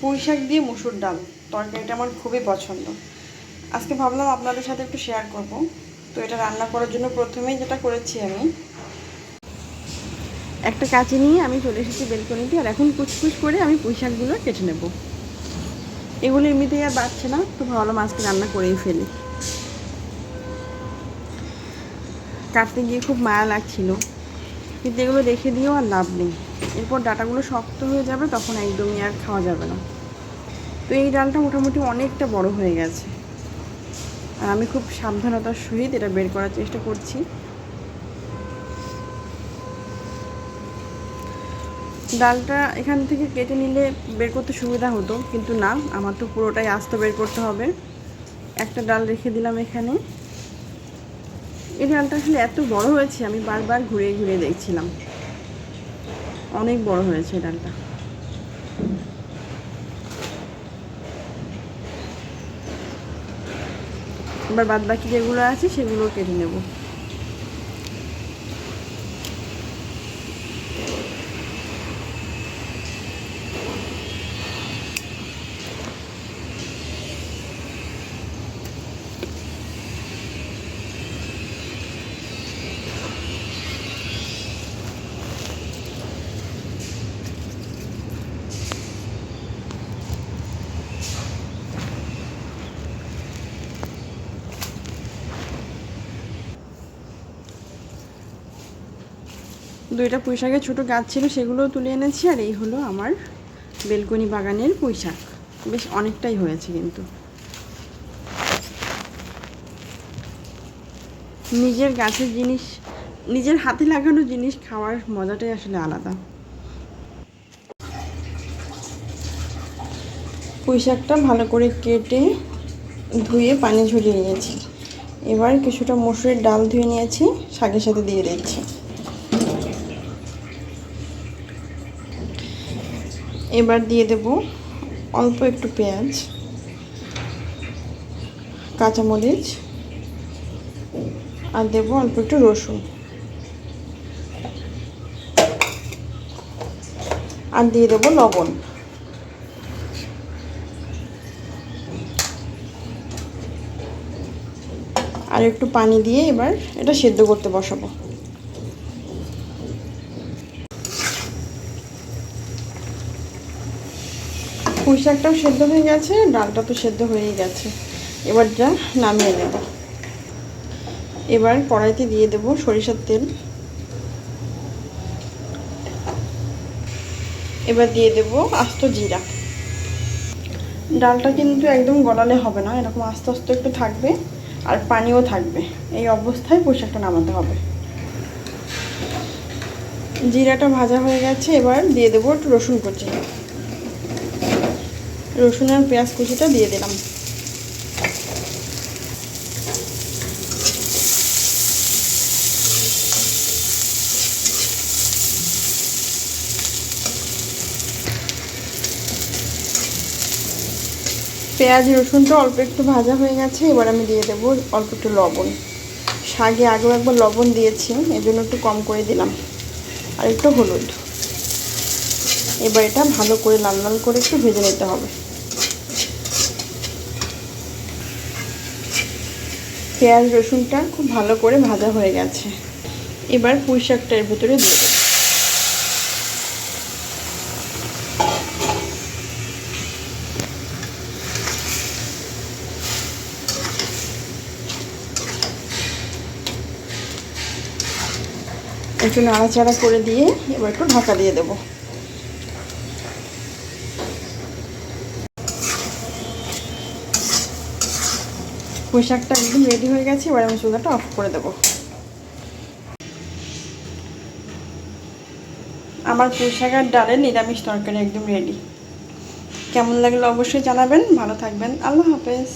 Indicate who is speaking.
Speaker 1: পুঁই শাক দিয়ে মুসুর ডাল। তরকারিটা আমার খুবই পছন্দ। আজকে ভাবলাম আপনাদের সাথে একটু শেয়ার করব। তো এটা রান্না করার জন্য প্রথমেই যেটা করেছি আমি, একটা কাঁচি নিয়ে আমি চলে এসেছি বেলকনিতে আর এখন কুচকুচ করে আমি পুঁই শাকগুলো কেটে নেব। এগুলো এমনিতেই আর বাড়ছে না, তো ভাবলাম আজকে রান্না করেই ফেলি। কাটতে গিয়ে খুব মায়া লাগছিল, কিন্তু এগুলো রেখে দিয়েও আর লাভ নেই। এরপর ডাটাগুলো শক্ত হয়ে যাবে, তখন একদমই আর খাওয়া যাবে না। তো এই ডালটা মোটামুটি অনেকটা বড় হয়ে গেছে। আর আমি খুব সাবধানতার সহিত এটা বের করার চেষ্টা করছি। ডালটা এখান থেকে কেটে নিলে বের করতে সুবিধা হতো, কিন্তু না, আমার তো পুরোটাই আস্ত বের করতে হবে। একটা ডাল রেখে দিলাম এখানে। এই ডালটা আসলে এত বড় হয়েছে, আমি বারবার ঘুরে ঘুরে দেখছিলাম। অনেক বড় হয়েছে ডালটা। এবার বাদ বাকি যেগুলো আছে সেগুলো কেটে নেব। দুইটা পুঁই শাকের ছোটো গাছ ছিল, সেগুলোও তুলে এনেছি আর এই হলো আমার বেলকনি বাগানের পুঁইশাক। বেশ অনেকটাই হয়েছে কিন্তু। নিজের গাছের জিনিস, নিজের হাতে লাগানো জিনিস খাওয়ার মজাটাই আসলে আলাদা। পুঁই শাকটা ভালো করে কেটে ধুয়ে পানি ঝরিয়ে নিয়েছি। এবার কিছুটা মসুরের ডাল ধুয়ে নিয়েছি, শাকের সাথে দিয়ে দিচ্ছি। এবার দিয়ে দেব অল্প একটু পেঁয়াজ, কাঁচামরিচ, আর দেবো অল্প একটু রসুন। আর দিয়ে দেবো লবণ। আর একটু পানি দিয়ে এবার এটা সেদ্ধ করতে বসাবো। পুঁই শাকটাও সেদ্ধ হয়ে গেছে, ডালটা তো সেদ্ধ হয়েই গেছে। এবার যা নামিয়ে নেব। এবার কড়াইতে দিয়ে দেব সরিষার তেল। এবার দিয়ে দেব আস্ত জিরা। ডালটা কিন্তু একদম গলালে হবে না, এরকম আস্তে আস্তে একটু থাকবে আর পানিও থাকবে। এই অবস্থায় পুঁই শাকটা নামাতে হবে। জিরাটা ভাজা হয়ে গেছে, এবার দিয়ে দেবো একটু রসুন কুচি। রসুন আর পেঁয়াজ কুচিটা দিয়ে দিলাম। পেঁয়াজ, রসুনটা অল্প একটু ভাজা হয়ে গেছে, এবার আমি দিয়ে দেবো অল্প একটু লবণ। শাকে আগেও একবার লবণ দিয়েছি এই জন্য একটু কম করে দিলাম। আর একটু হলুদ। এবার এটা ভালো করে লাল লাল করে একটু ভেজে নিতে হবে। পেঁয়াজ রসুনটা খুব ভালো করে ভাজা হয়ে গেছে। এবার পুঁই শাকটা এর ভেতরে দিয়ে দেবো। একটু নাড়াচাড়া করে দিয়ে এবার একটু ঢাকা দিয়ে দেবো। পুঁই শাকটা একদম রেডি হয়ে গেছে, এবার আমি চুলাটা অফ করে দেবো। আমার পুঁই শাকের ডালে নিরামিষ তরকারি একদম রেডি কেমন লাগল অবশ্যই জানাবেন, ভালো থাকবেন, আল্লাহ হাফেজ।